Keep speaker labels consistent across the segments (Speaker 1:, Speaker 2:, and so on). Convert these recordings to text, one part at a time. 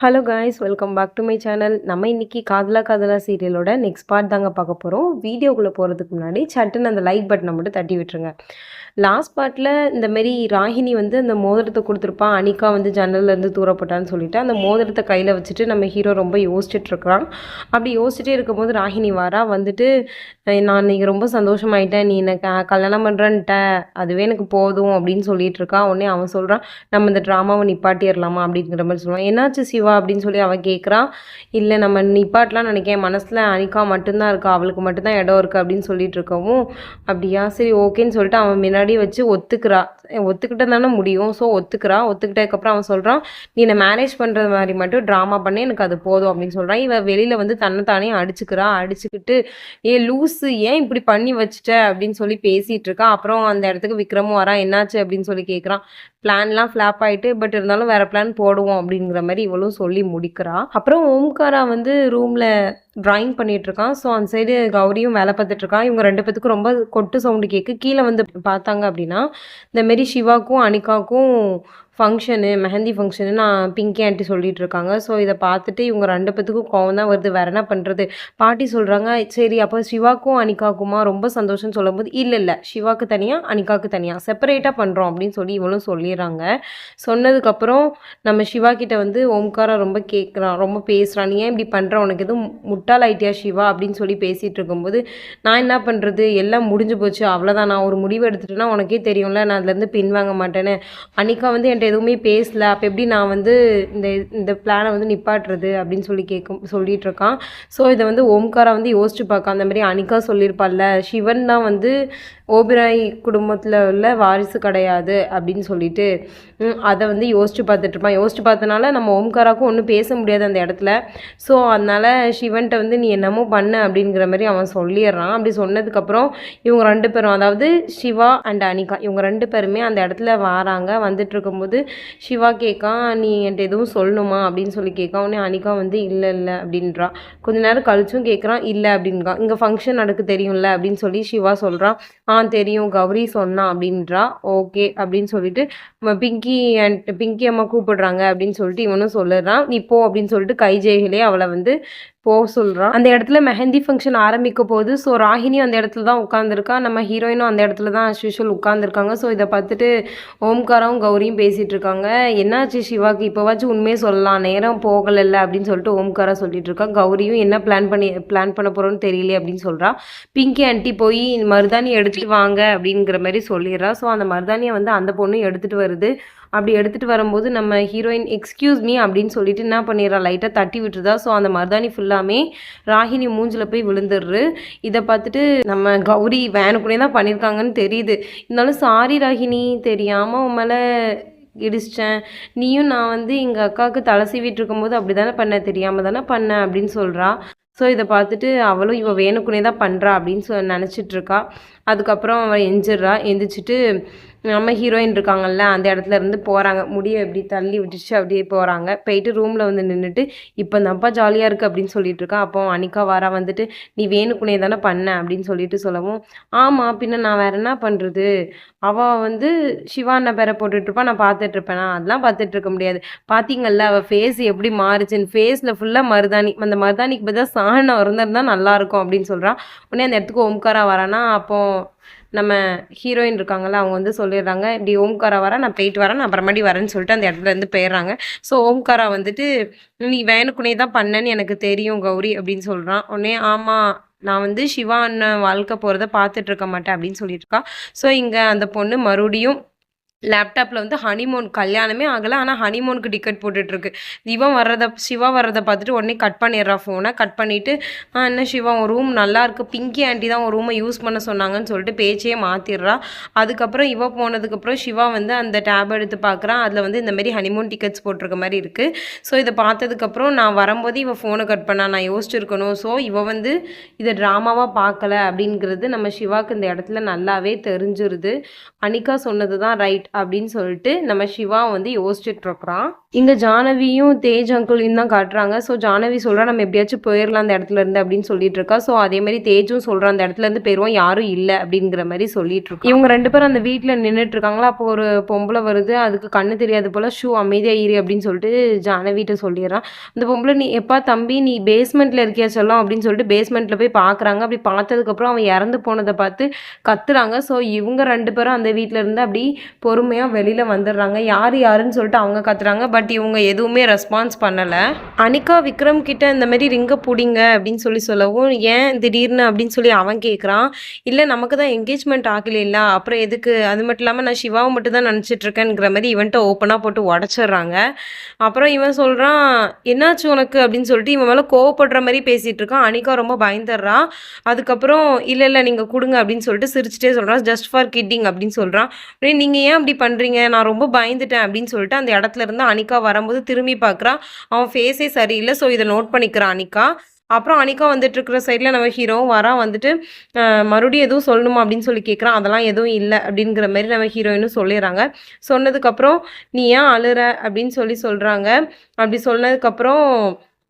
Speaker 1: Hello guys welcome back to my channel நம்ம இன்னைக்கு காதலா காதலா சீரியலோட நெக்ஸ்ட் பார்ட் தாங்க பார்க்க போகிறோம் வீடியோக்குள்ளே போகிறதுக்கு முன்னாடி சட்டுன்னு அந்த லைக் பட்டனை மட்டும் தட்டி விட்டுருங்க. லாஸ்ட் பார்ட்டில் இந்த மாரி ராகினி வந்து அந்த மோதிரத்தை கொடுத்துருப்பான் அனிகா வந்து ஜன்னல்லேருந்து தூரப்பட்டான்னு சொல்லிட்டு அந்த மோதிரத்தை கையில் வச்சுட்டு நம்ம ஹீரோ ரொம்ப யோசிச்சுட்ருக்கிறான் அப்படி யோசிச்சுட்டே இருக்கும்போது ராகினி வாரா வந்துட்டு நான் இன்னைக்கு ரொம்ப சந்தோஷமாயிட்டேன். நீ எனக்கு க கல்யாணம் பண்ணுறன்ட்ட அதுவே எனக்கு போதும் அப்படின்னு சொல்லிட்டு இருக்கான் உடனே அவன் சொல்கிறான் நம்ம இந்த ட்ராமாவை நிப்பாட்டிடலாமா? அப்படிங்கிற மாதிரி சொல்லுவான். என்னாச்சு சிவ? அப்படின்னு சொல்லி அவன் கேட்குறான் இல்லை நம்ம நிப்பாட்டலாம் நினைக்கிறேன். மனசில் அனிகா மட்டும்தான் இருக்கா. அவளுக்கு மட்டும்தான் இடம் இருக்குது அப்படின்னு சொல்லிட்டு இருக்கவும். அப்படியா? சரி ஓகேன்னு சொல்லிட்டு அவன் முன்னாடி வச்சு ஒத்துக்கிறா. ஒத்துக்கிட்ட தானே முடியும். ஸோ ஒத்துக்கிறா. ஒத்துக்கிட்டதுக்கப்புறம் அவன் சொல்கிறான் நீ என்னை மேரேஜ் பண்ணுற மாதிரி மட்டும் ட்ராமா பண்ணி. எனக்கு அது போதும் அப்படின்னு சொல்கிறான் இவன் வெளியில் வந்து தன்னைத்தானே அடிச்சுக்கிறா. அடிச்சுக்கிட்டு ஏ லூஸு ஏன் இப்படி பண்ணி வச்சுட்ட? அப்படின்னு சொல்லி பேசிகிட்டு இருக்கா. அப்புறம் அந்த இடத்துக்கு விக்ரமும் வரான் என்னாச்சு? அப்படின்னு சொல்லி கேட்குறான் பிளான்லாம் ஃப்ளாப் ஆகிட்டு பட் இருந்தாலும் வேறு பிளான் போடுவோம் அப்படிங்கிற மாதிரி இவளும் சொல்லி முடிக்கிறா. அப்புறம் ஓம்காரா வந்து ரூமில் ட்ராயிங் பண்ணிகிட்ருக்கான் ஸோ அந்த சைடு கௌரியும் வேலை பார்த்துட்ருக்கான் இவங்க ரெண்டு பேத்துக்கும் ரொம்ப கொட்டு சவுண்டு கேட்கு கீழே வந்து பார்த்தாங்க அப்படின்னா இந்த மாரி சிவாக்கும் அனிகாக்கும் ஃபங்க்ஷனு மெஹந்தி ஃபங்க்ஷனு நான் பிங்கி ஆண்டி சொல்லிட்டு இருக்காங்க ஸோ இதை பார்த்துட்டு இவங்க ரெண்டு பேத்துக்கும் கோவம் தான் வருது. வேற என்ன பண்ணுறது பாட்டி சொல்கிறாங்க சரி அப்போ சிவாக்கும் அனிகாக்குமா? ரொம்ப சந்தோஷம்னு சொல்லும்போது இல்லை இல்லை. சிவாக்கு தனியாக அனிகாக்கு தனியாக செப்பரேட்டாக பண்ணுறோம் அப்படின்னு சொல்லி இவளும் சொல்லிடுறாங்க. சொன்னதுக்கப்புறம் நம்ம சிவா கிட்ட வந்து ஓம்காரா ரொம்ப கேட்குறான் ரொம்ப பேசுகிறான் நீ ஏன் இப்படி பண்ணுற உனக்கு எதுவும் முட்டாள் ஐட்டியா சிவா? அப்படின்னு சொல்லி பேசிகிட்டு இருக்கும்போது நான் என்ன பண்ணுறது எல்லாம் முடிஞ்சு போச்சு. அவ்வளோதான் நான் ஒரு முடிவு எடுத்துட்டேன்னா உனக்கே தெரியும்ல. நான் அதுலேருந்து பின்வாங்க மாட்டேன்னு. அனிகா வந்து என்கிட்ட எதுவுமே பேசல. அப்போ எப்படி நான் வந்து இந்த இந்த பிளானை வந்து நிப்பாட்டுறது அப்படின்னு சொல்லி கேட்கும் சொல்லிட்டு இருக்கான். ஸோ இதை வந்து ஓம்காரா வந்து யோசிச்சு பார்க்க அந்த மாதிரி அனிகா சொல்லியிருப்பாள்ல சிவன் தான் வந்து ஓபிராய் குடும்பத்தில் உள்ள வாரிசு கிடையாது அப்படின்னு சொல்லிட்டு. அதை வந்து யோசிச்சு பார்த்துட்ருப்பான் யோசிச்சு பார்த்தனால நம்ம ஓம்காராக்கும் ஒன்றும் பேச முடியாது அந்த இடத்துல. ஸோ அதனால் சிவன்கிட்ட வந்து நீ என்னமோ பண்ணு அப்படிங்கிற மாதிரி அவன் சொல்லிடுறான். அப்படி சொன்னதுக்கப்புறம் இவங்க ரெண்டு பேரும் அதாவது சிவா அண்ட் அனிகா இவங்க ரெண்டு பேருமே அந்த இடத்துல வராங்க. வந்துட்டு இருக்கும்போது சிவா கேட்கான் நீ என்கிட்ட எதுவும் சொல்லணுமா? அப்படின்னு சொல்லி கேட்கா உடனே அனிகா வந்து இல்லை இல்லை அப்படின்றா. கொஞ்ச நேரம் கழிச்சும் கேட்குறான் இல்லை அப்படின்றான் இங்கே ஃபங்க்ஷன் நடக்கு தெரியும்ல அப்படின்னு சொல்லி சிவா சொல்கிறான் ஆ தெரியும். கௌரி சொன்னான் அப்படின்றா. ஓகே அப்படின்னு சொல்லிட்டு பிங்க் பிங்கி அண்ட் பிங்கி அம்மா கூப்பிடுறாங்க அப்படின்னு சொல்லிட்டு இவனும் சொல்லிடுறான். நீ போ அப்படின்னு சொல்லிட்டு கை அவளை வந்து போக சொல்கிறான் அந்த இடத்துல மெஹந்தி ஃபங்க்ஷன் ஆரம்பிக்க போகுது. ஸோ ராகினி அந்த இடத்துல தான் உட்காந்துருக்கா நம்ம ஹீரோயினும் அந்த இடத்துல தான் as உட்காந்துருக்காங்க ஸோ இதை பார்த்துட்டு ஓம்காராவும் கௌரியும் பேசிகிட்டு இருக்காங்க. என்னாச்சு சிவாக்கு? இப்போவாச்சும் உண்மையே சொல்லலாம். நேரம் போகலைல்ல அப்படின்னு சொல்லிட்டு ஓம்காரா சொல்லிட்டு இருக்கா. கௌரியும் என்ன பிளான் பண்ணி பிளான் பண்ண போகிறோன்னு தெரியல அப்படின்னு சொல்கிறா பிங்கி ஆண்டி போய் மருதாணி எடுத்துட்டு வாங்க அப்படிங்கிற மாதிரி சொல்லிடுறா. ஸோ அந்த மருதாணியை வந்து அந்த பொண்ணு எடுத்துகிட்டு வருது. அப்படி எடுத்துகிட்டு வரும்போது நம்ம ஹீரோயின் எக்ஸ்கியூஸ் மீ அப்படின்னு சொல்லிட்டு என்ன பண்ணிடுறா? லைட்டாக தட்டி விட்டுருதா ஸோ அந்த மருதாணி ஃபுல்லாமே ராகினி மூஞ்சில் போய் விழுந்துடுறு இதை பார்த்துட்டு நம்ம கௌரி வேனுக்குனே தான் பண்ணியிருக்காங்கன்னு தெரியுது. இருந்தாலும் சாரி ராகினி தெரியாமல் உன் மேலே இடிச்சிட்டேன். நீயும் நான் வந்து எங்கள் அக்காவுக்கு தலை சீவிட்டு இருக்கும்போது அப்படி தானே பண்ண? தெரியாமல் தானே பண்ணேன் அப்படின்னு சொல்கிறா ஸோ இதை பார்த்துட்டு அவளும் இவள் வேணுக்குனே தான் பண்ணுறா அப்படின்னு சொ நினச்சிட்ருக்கா அதுக்கப்புறம் அவள் எஞ்சிடுறா எந்திரிச்சிட்டு நம்ம ஹீரோயின் இருக்காங்கல்ல அந்த இடத்துல இருந்து போகிறாங்க முடியை எப்படி தள்ளி விட்டுச்சு அப்படியே போகிறாங்க போயிட்டு ரூமில் வந்து நின்றுட்டு இப்போ தான்ப்பா ஜாலியாக இருக்குது அப்படின்னு சொல்லிட்டு இருக்கா. அப்போ அனிகா வாரா வந்துட்டு நீ வேணுக்குனே தானே பண்ண அப்படின்னு சொல்லிட்டு சொல்லவும் ஆமாம் பின்ன நான் வேற என்ன பண்ணுறது அவள் வந்து சிவா பேரை போட்டுட்ருப்பா நான் பார்த்துட்ருப்பேனா அதெல்லாம் பார்த்துட்ருக்க முடியாது. பார்த்தீங்கல்ல அவள் ஃபேஸ் எப்படி மாறுச்சுன்னு ஃபேஸில் ஃபுல்லாக மருதாணி. அந்த மருதாணிக்கு பதிலாக சாணம் இருந்திருந்தால் நல்லாயிருக்கும் அப்படின்னு சொல்கிறா உடனே அந்த இடத்துக்கு ஓம்காரா வரானா அப்போ நம்ம ஹீரோயின் இருக்காங்கல்ல அவங்க வந்து சொல்லிடுறாங்க இப்படி ஓம்காரா வர நான் போயிட்டு வரேன் நான் அப்புறமாடி வரேன்னு சொல்லிட்டு அந்த இடத்துல இருந்து போயிடுறாங்க. ஸோ ஓம்காரா வந்துட்டு நீ வேணுக்குனே தான் பண்ணேன்னு எனக்கு தெரியும் கௌரி அப்படின்னு சொல்கிறான் உடனே ஆமாம் நான் வந்து சிவா அண்ணன் வாழ்க்கை போகிறத பார்த்துட்டு இருக்க மாட்டேன் அப்படின்னு சொல்லிட்டு இருக்கா. ஸோ இங்கே அந்த பொண்ணு மறுபடியும் லேப்டாப்பில் வந்து ஹனிமூன் கல்யாணமே ஆகலை. ஆனால் ஹனிமூனுக்கு டிக்கெட் போட்டுட்ருக்கு. இவன் வர்றதை சிவா வர்றதை பார்த்துட்டு உடனே கட் பண்ணிடுறா ஃபோனை கட் பண்ணிவிட்டு என்ன சிவா உன் ரூம் நல்லாயிருக்கு பிங்கி ஆண்டி தான் உன் ரூமை யூஸ் பண்ண சொன்னாங்கன்னு சொல்லிட்டு பேச்சையே மாற்றிடுறா அதுக்கப்புறம் இவ போனதுக்கப்புறம் சிவா வந்து அந்த டேப் எடுத்து பார்க்குறான் அதில் வந்து இந்தமாரி ஹனிமோன் ஹனிமூன் டிக்கெட்ஸ் போட்டிருக்க மாதிரி இருக்குது ஸோ இதை பார்த்ததுக்கப்புறம் நான் வரும்போது இவன் ஃபோனை கட் பண்ணா. நான் யோசிச்சிருக்கணும் ஸோ இவன் வந்து இதை ட்ராமாவாக பார்க்கல. அப்படிங்கிறது நம்ம சிவாக்கு இந்த இடத்துல நல்லாவே தெரிஞ்சிருது. அனிகா சொன்னது தான் ரைட் அப்படின்னு சொல்லிட்டு நம்ம சிவா வந்து யோசிச்சுட்ருக்குறான் இங்கே ஜானவியும் தேஜ் அங்கிளையும் தான் காட்டுறாங்க. ஸோ ஜானவி சொல்கிறா நம்ம எப்படியாச்சும் போயிடலாம் அந்த இடத்துல இருந்து அப்படின்னு சொல்லிட்டு இருக்கா. ஸோ அதேமாதிரி தேஜும் சொல்கிறா அந்த இடத்துல இருந்து போயிடுவோம் யாரும் இல்லை அப்படிங்கிற மாதிரி சொல்லிட்டு இருக்கோம் இவங்க ரெண்டு பேரும் அந்த வீட்டில் நின்றுட்டு இருக்காங்களா? அப்போ ஒரு பொம்பளை வருது அதுக்கு கண்ணு தெரியாது போல் ஷூ அமைதியாக இரு அப்படின்னு சொல்லிட்டு ஜானவிட்ட சொல்லிடுறான் அந்த பொம்பளை நீ எப்பா தம்பி நீ பேஸ்மெண்ட்டில் இருக்கியா சொல்லும்? அப்படின்னு சொல்லிட்டு பேஸ்மெண்ட்டில் போய் பார்க்குறாங்க அப்படி பார்த்ததுக்கப்புறம் அவன் இறந்து போனதை பார்த்து கத்துறாங்க. ஸோ இவங்க ரெண்டு பேரும் அந்த வீட்டில் இருந்து அப்படி பொறுமையாக வெளியில் வந்துடுறாங்க. யார் யாருன்னு சொல்லிட்டு அவங்க கத்துறாங்க. பட் இவங்க எதுவுமே ரெஸ்பான்ஸ் பண்ணலை. அனிகா விக்ரம் கிட்ட இந்த மாதிரி ரிங்கை பிடிங்க அப்படின்னு சொல்லி சொல்லவும் ஏன் திடீர்னு? அப்படின்னு சொல்லி அவன் கேட்குறான் இல்லை நமக்கு தான் என்கேஜ்மெண்ட் ஆகலைல்ல அப்புறம் எதுக்கு? அது மட்டும் இல்லாமல் நான் சிவாவை மட்டும் தான் நினச்சிட்டு இருக்கேங்கிற மாதிரி இவன்ட்ட ஓப்பனாக போட்டு உடச்சிட்றாங்க. அப்புறம் இவன் சொல்கிறான் என்னாச்சு உனக்கு? அப்படின்னு சொல்லிட்டு இவன் மேலே கோவப்படுற மாதிரி பேசிகிட்டு இருக்கான். அனிகா ரொம்ப பயந்துடுறான் அதுக்கப்புறம் இல்லை இல்லை நீங்கள் கொடுங்க அப்படின்னு சொல்லிட்டு சிரிச்சிட்டே சொல்கிறான் ஜஸ்ட் ஃபார் கிட்டிங் அப்படின்னு சொல்கிறான் அப்படியே நீங்கள் ஏன் அப்படி பண்ணுறீங்க நான் ரொம்ப பயந்துட்டேன் அப்படின்னு சொல்லிட்டு அந்த இடத்துல இருந்து அனிகா வரும்போது திரும்பி பார்க்குறான் அவன் ஃபேஸே சரியில்லை. ஸோ இதை நோட் பண்ணிக்கிறான் அனிகா. அப்புறம் அனிகா வந்துட்டு இருக்கிற சைடில் நம்ம ஹீரோவும் வரா. வந்துட்டு மறுபடியும் எதுவும் சொல்லணுமா அப்படின்னு சொல்லி கேட்குறான் அதெல்லாம் எதுவும் இல்லை அப்படிங்கிற மாதிரி நம்ம ஹீரோயினும் சொல்லிடுறாங்க. சொன்னதுக்கப்புறம் நீ ஏன் அழுற? அப்படின்னு சொல்லி சொல்கிறாங்க அப்படி சொன்னதுக்கப்புறம்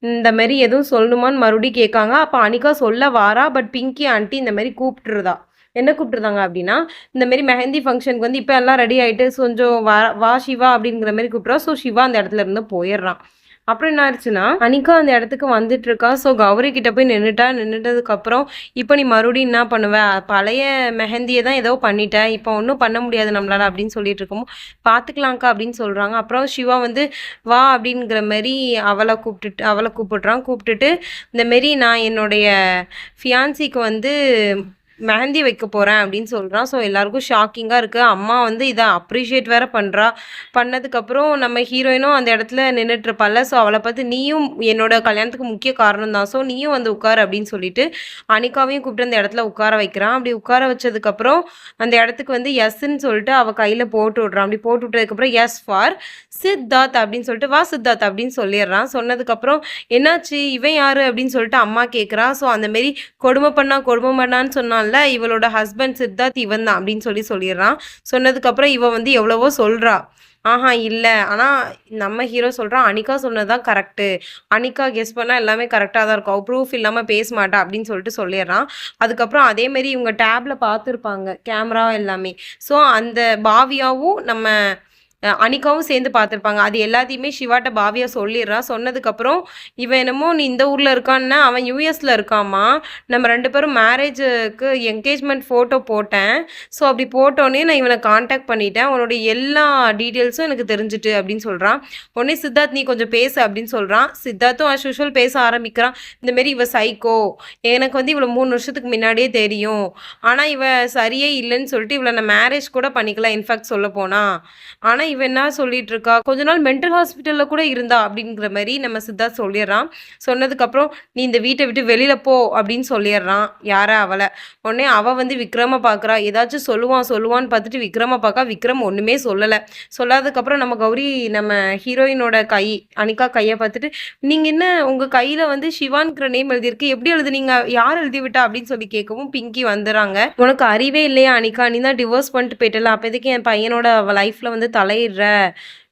Speaker 1: இந்த மாதிரி எதுவும் சொல்லணுமான்னு மறுபடியும் கேட்காங்க. அப்போ அனிகா சொல்ல வாரா பட் பிங்கி ஆண்டி இந்த மாதிரி கூப்பிட்டுருதா. என்ன கூப்பிட்டுருந்தாங்க அப்படின்னா இந்த மாரி மெஹந்தி ஃபங்க்ஷனுக்கு வந்து இப்போ எல்லாம் ரெடி ஆகிட்டு கொஞ்சம் வா வா சிவா அப்படிங்கிற மாதிரி கூப்பிட்றா ஸோ சிவா அந்த இடத்துல இருந்து போயிடுறான். அப்புறம் என்ன ஆயிடுச்சுன்னா அனிகா அந்த இடத்துக்கு வந்துட்டு இருக்கா. ஸோ கௌரி கிட்ட போய் நின்றுட்டா நின்றுட்டதுக்கப்புறம் இப்போ நீ மறுபடியும் என்ன பண்ணுவ? பழைய மெஹந்தியை தான் ஏதோ பண்ணிட்டேன் இப்போ ஒன்றும் பண்ண முடியாது நம்மளால அப்படின்னு சொல்லிட்டு இருக்கோம் பார்த்துக்கலாம்க்கா அப்படின்னு சொல்கிறாங்க அப்புறம் சிவா வந்து வா அப்படிங்கிற மாதிரி அவளை கூப்பிட்டுட்டு அவளை கூப்பிடுறான். கூப்பிட்டுட்டு இந்த மாரி நான் என்னுடைய ஃபியான்சிக்கு வந்து மெஹந்தி வைக்க போகிறேன் அப்படின்னு சொல்கிறான் ஸோ எல்லாருக்கும் ஷாக்கிங்காக இருக்குது அம்மா வந்து இதை அப்ரிஷியேட் வேற பண்ணுறா பண்ணதுக்கப்புறம் நம்ம ஹீரோயினும் அந்த இடத்துல நின்றுட்டுருப்பால ஸோ அவளை பார்த்து நீயும் என்னோட கல்யாணத்துக்கு முக்கிய காரணம் தான் ஸோ நீயும் வந்து உட்கார் அப்படின்னு சொல்லிட்டு அனிகாவையும் கூப்பிட்டு அந்த இடத்துல உட்கார வைக்கிறான். அப்படி உட்கார வச்சதுக்கப்புறம் அந்த இடத்துக்கு வந்து எஸ்ன்னு சொல்லிட்டு அவள் கையில் போட்டு விட்றான். அப்படி போட்டு விட்டதுக்கப்புறம் எஸ் ஃபார் சித்தார்த் அப்படின்னு சொல்லிட்டு வா சித்தார்த் அப்படின்னு சொல்லிடுறான். சொன்னதுக்கப்புறம் என்னாச்சு? இவன் யார்? அப்படின்னு சொல்லிட்டு அம்மா கேட்குறான் ஸோ அந்த மாரி கொடுமை பண்ணா கொடுமை பண்ணான்னு சொன்னான்ல. இவளோட ஹஸ்பண்ட் சித்தார்த் இவன் தான் அப்படின்னு சொல்லி சொல்லிடுறான். சொன்னதுக்கப்புறம் இவ வந்து எவ்வளவோ சொல்றா. ஆஹா இல்லை. ஆனால் நம்ம ஹீரோ சொல்கிறான் அனிகா சொன்னது தான் கரெக்டு அனிகா கெஸ் பண்ணால் எல்லாமே கரெக்டாக தான் இருக்கும். ப்ரூஃப் இல்லாமல் பேச மாட்டா அப்படின்னு சொல்லிட்டு சொல்லிடுறான். அதுக்கப்புறம் அதேமாரி இவங்க டேப்பில் பார்த்துருப்பாங்க கேமரா எல்லாமே. ஸோ அந்த பாவியாவும் நம்ம அனிகாவும் சேர்ந்து பார்த்துருப்பாங்க. அது எல்லாத்தையுமே சிவாட்ட பாவியா சொல்லிடுறான் சொன்னதுக்கப்புறம் இவன் என்னமோ நீ இந்த ஊரில் இருக்கான்னா அவன் யூஎஸில் இருக்காமா நம்ம ரெண்டு பேரும் மேரேஜுக்கு என்கேஜ்மெண்ட் ஃபோட்டோ போட்டேன். ஸோ அப்படி போட்டோன்னே நான் இவனை காண்டாக்ட் பண்ணிட்டேன். உன்னோட எல்லா டீட்டெயில்ஸும் எனக்கு தெரிஞ்சுட்டு அப்படின்னு சொல்கிறான் உடனே சித்தார்த் நீ கொஞ்சம் பேசு அப்படின்னு சொல்கிறான் சித்தார்த்தும் ஆஸ் யூஷுவல் பேச ஆரம்பிக்கிறான். இந்தமாரி இவ சைக்கோ எனக்கு வந்து இவ்வளோ மூணு வருஷத்துக்கு முன்னாடியே தெரியும். ஆனால் இவ சரியே இல்லைன்னு சொல்லிட்டு இவளை நான் மேரேஜ் கூட பண்ணிக்கலாம் இன்ஃபேக்ட் சொல்ல போனா. ஆனால் இவ என்ன சொல்லிட்டு இருக்கா கொஞ்ச நாள் மென்டல் ஹாஸ்பிட்டலில் கூட இருந்தா அப்படிங்கிற மாதிரி நம்ம சித்தா சொல்லிடுறான். சொன்னதுக்கப்புறம் நீ இந்த வீட்டை விட்டு வெளியில் போ அப்படின்னு சொல்லிடுறான். யாரா அவளை? உடனே அவள் வந்து விக்ரம பார்க்குறா ஏதாச்சும் சொல்லுவான் சொல்லுவான்னு பார்த்துட்டு விக்ரம பார்க்கா விக்ரம் ஒன்றுமே சொல்லலை. சொல்லாததுக்கப்புறம் நம்ம கௌரி நம்ம ஹீரோயினோட கை அனிகா கையை பார்த்துட்டு நீங்கள் என்ன உங்கள் கையில் வந்து சிவான்கிற நேம் எழுதியிருக்கு? எப்படி எழுதுனீங்க? யார் எழுதி விட்டா அப்படின்னு சொல்லி கேட்கவும் பிங்கி வந்துடுறாங்க. உனக்கு அறிவே இல்லையா அனிகா? நீ தான் டிவோர்ஸ் பண்ணிட்டு போயிட்டல அப்போதைக்கு என் பையனோட லைஃப்பில் வந்து தலையிடுற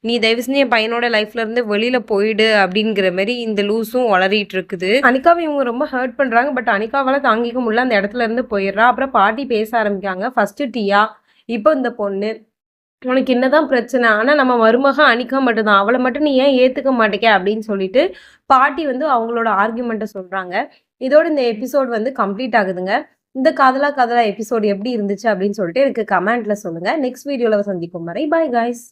Speaker 1: நீ தயவு செஞ்சு என் பையனோட லைஃப்ல இருந்து வெளியில போயிடு அப்படிங்கிற மாதிரி இந்த லூஸும் வளரிட்டு இருக்குது. அனிகாவை இவங்க ரொம்ப ஹர்ட் பண்றாங்க. பட் அனிகாவால தாங்கிக்க முடியல. அந்த இடத்துல இருந்து போயிடுறா. அப்புறம் பாட்டி பேச ஆரம்பிக்காங்க ஃபர்ஸ்ட் டியா இப்போ இந்த பொண்ணு. உனக்கு என்னதான் பிரச்சனை? ஆனால் நம்ம மருமக அனிகா மட்டும்தான். அவளை மட்டும் நீ ஏன் ஏற்றுக்க மாட்டேக்க அப்படின்னு சொல்லிட்டு பாட்டி வந்து அவங்களோட ஆர்குமெண்ட்டை சொல்கிறாங்க இதோட இந்த எபிசோட் வந்து கம்ப்ளீட் ஆகுதுங்க. இந்த காதலா காதலா எபிசோட் எப்படி இருந்துச்சு அப்படின்னு சொல்லிட்டு எனக்கு கமெண்ட்ல சொல்லுங்க. நெக்ஸ்ட் வீடியோவில் சந்திக்கும் வரை. Bye guys